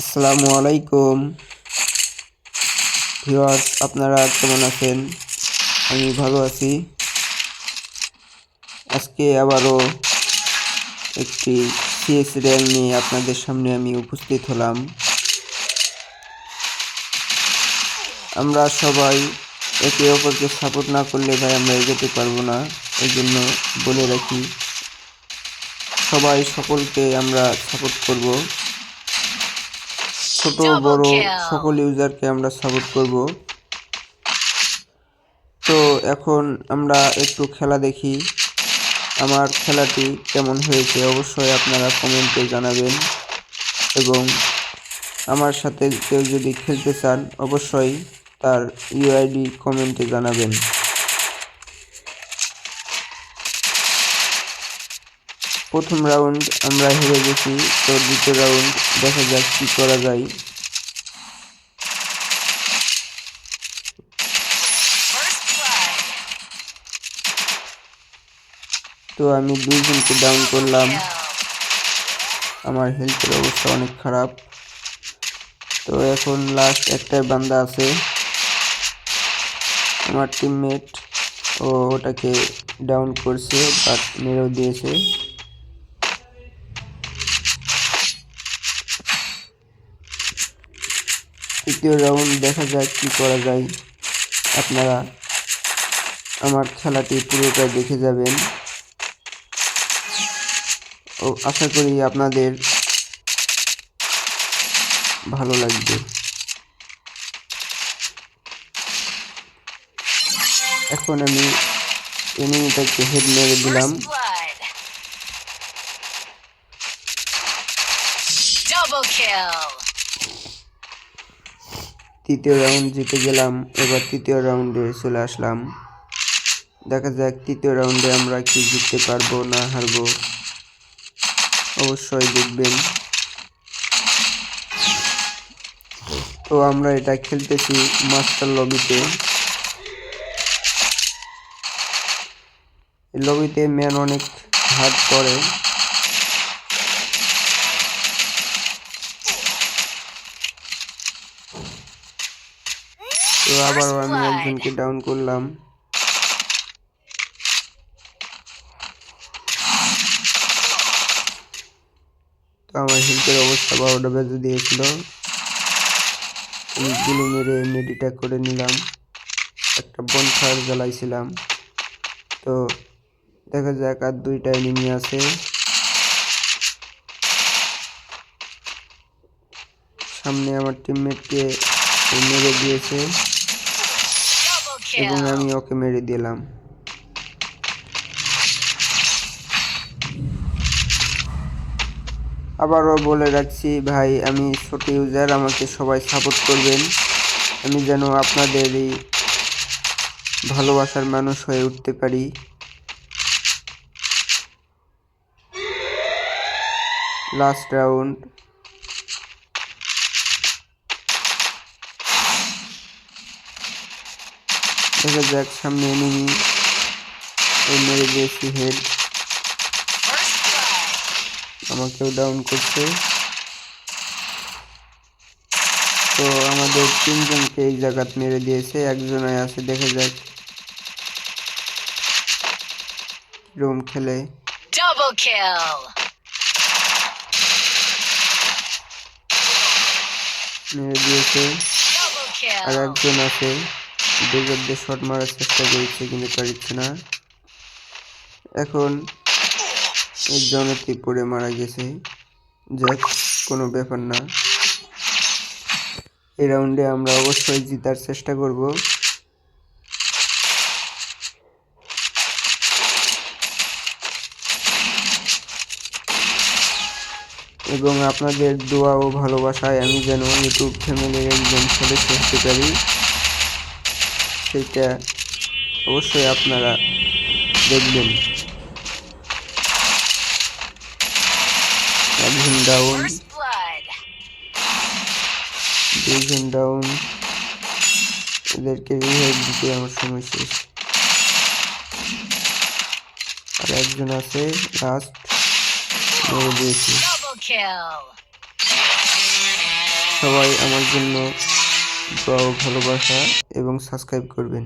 আসসালামু আলাইকুম। ভিউয়ার্স, আপনারা কেমন আছেন? আমি ভালো আছি। আজকে আবারও একটি সিএস র্যাঙ্ক নিয়ে আপনাদের সামনে আমি উপস্থিত হলাম। আমরা সবাই একে অপরকে সাপোর্ট না করলে ভাই আমরা এগোতে পারব না এই জন্য বলে রাখি, সবাই সকলকে আমরা সাপোর্ট করব। ছোট বড় সকল ইউজারকে আমরা সাপোর্ট করব। তো এখন আমরা একটু খেলা দেখি। আমার খেলাটি কেমন হয়েছে অবশ্যই আপনারা কমেন্টে জানাবেন। এবং আমার সাথে কেউ যদি খেলতে চান অবশ্যই তার ইউআইডি কমেন্টে জানাবেন। প্রথম রাউন্ড আমরা হেরে গেছি, তো দ্বিতীয় রাউন্ড দেখা যাক কি করা যায়। তো আমি দুইজনকে ডাউন করলাম। আমার হেলথের অবস্থা অনেক খারাপ। তো এখন লাস্ট একটাই বান্দা আছে। আমার টিমমেট ও ওটাকে ডাউন করছে বাট মেরেও দিয়েছে। তৃতীয় রাউন্ড দেখা যাক কি করা যায়। আপনারা আমার খেলাটি পুরোটা দেখে যাবেন। ও, আশা করি আপনাদের ভালো লাগবে। এখন আমি এনিমিটাকে হেড মেরে দিলাম। Double kill. তৃতীয় রাউন্ড জিতে গেলাম, এবার তৃতীয় রাউন্ডে চলে আসলাম। দেখা যাক তৃতীয় রাউন্ডে আমরা কি জিততে পারব না হারবো। অবশ্যই দেখবেন। তো আমরা এটা খেলতেছি মাস্টার লবিতে। লবিতে ম্যান অনেক হার্ড করে। তো আবার আমি একজনকে ডাউন করলাম। তো আমার হেলথের অবস্থা বারোটা বেজে দিয়েছিল। গুলো মেরে মেডিটা করে নিলাম। একটা বনফায়ার জ্বালাইছিলাম। তো দেখা যাক আর দুইটা এনিমি আছে। সামনে আমার টিমমেটকে মেরে দিয়েছে। এবং. আমি ওকে মেরে দিলাম। আবারও বলে রাখছি ভাই আমি ছোট ইউজার আমাকে সবাই সাপোর্ট করবেন। আমি যেন আপনাদের এই ভালোবাসার মানুষ হয়ে উঠতে পারি। লাস্ট রাউন্ড দেখা যাক সামনে এনিমি মেরে দিয়েছি হেড আমাকেও ডাউন করছে। তো আমাদের তিনজনকে এই জায়গাত মেরে দিয়েছে একজনে আছে দেখা যাক। রুম খেলে. মেরে দিয়েছে। আর একজন আছে। ডেজার দিয়ে শট মারার চেষ্টা করেছে কিন্তু পারছে না। এখন এই জনতি পড়ে মারা গেছে। যাক, কোনো ব্যাপার না। এই রাউন্ডে আমরা অবশ্যই জিতার চেষ্টা করব। এবং আপনাদের দোয়া ও ভালোবাসায় আমি যেন ইউটিউব ফ্যামিলির একজন সদস্য হতে পারি। সেটা অবশ্যই আপনারা দেখবেন। একজন ডাউন দুইজন ডাউন এদেরকে রিভাইভ দিতে আমার সময় শেষ। আর একজন আছে লাস্ট মেরে দিয়েছি। সবাই আমার জন্য দোয়া ও ভালোবাসা এবং সাবস্ক্রাইব করবেন।